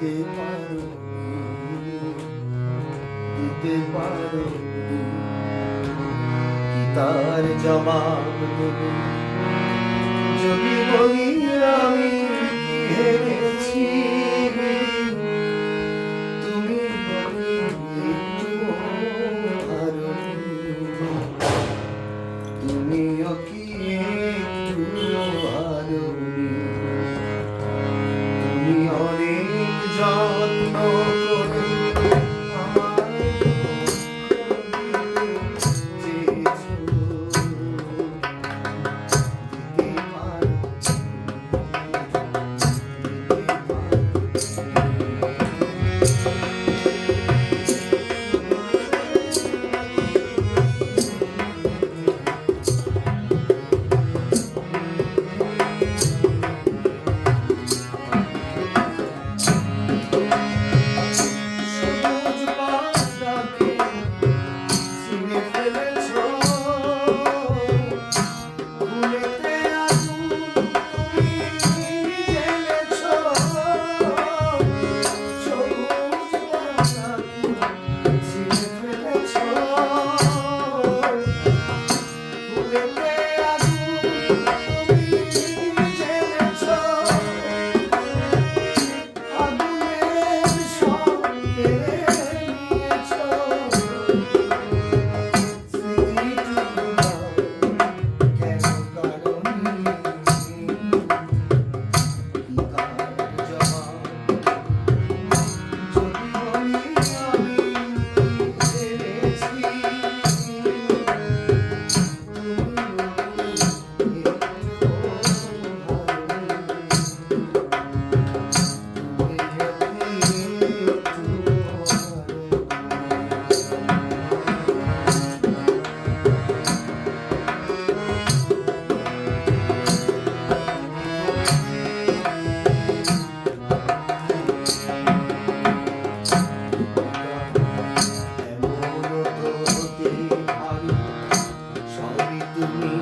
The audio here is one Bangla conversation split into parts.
দিতে পারো দিতে পারো তার জবাব দেবে? feeling. with me.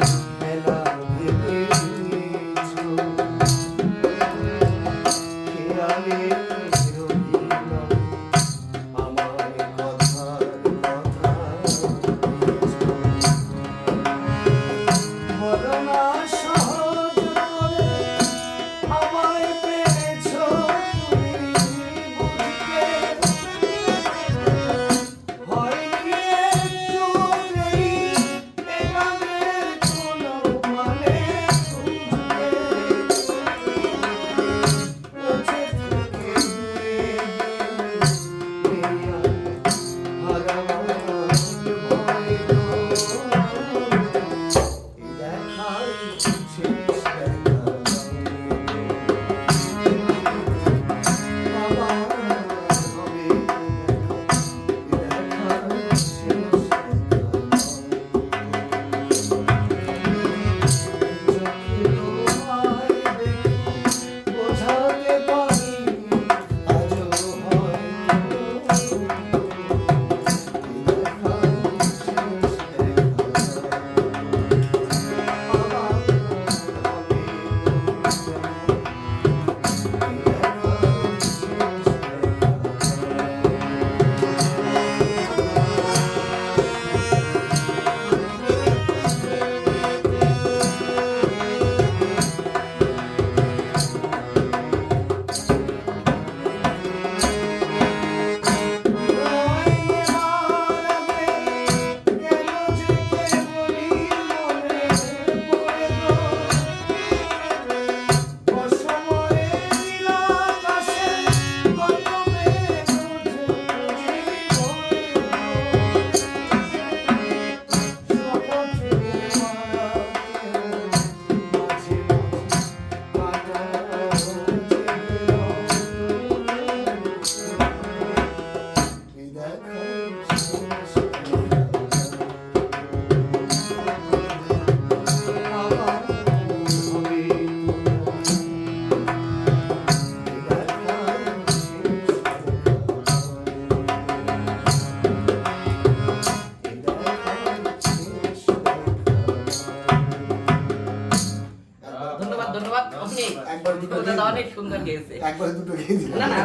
একবার দুটো অনেক সুন্দর খেয়েছে। একবার দুটো খেয়েছি না না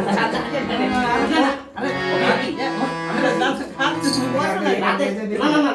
না না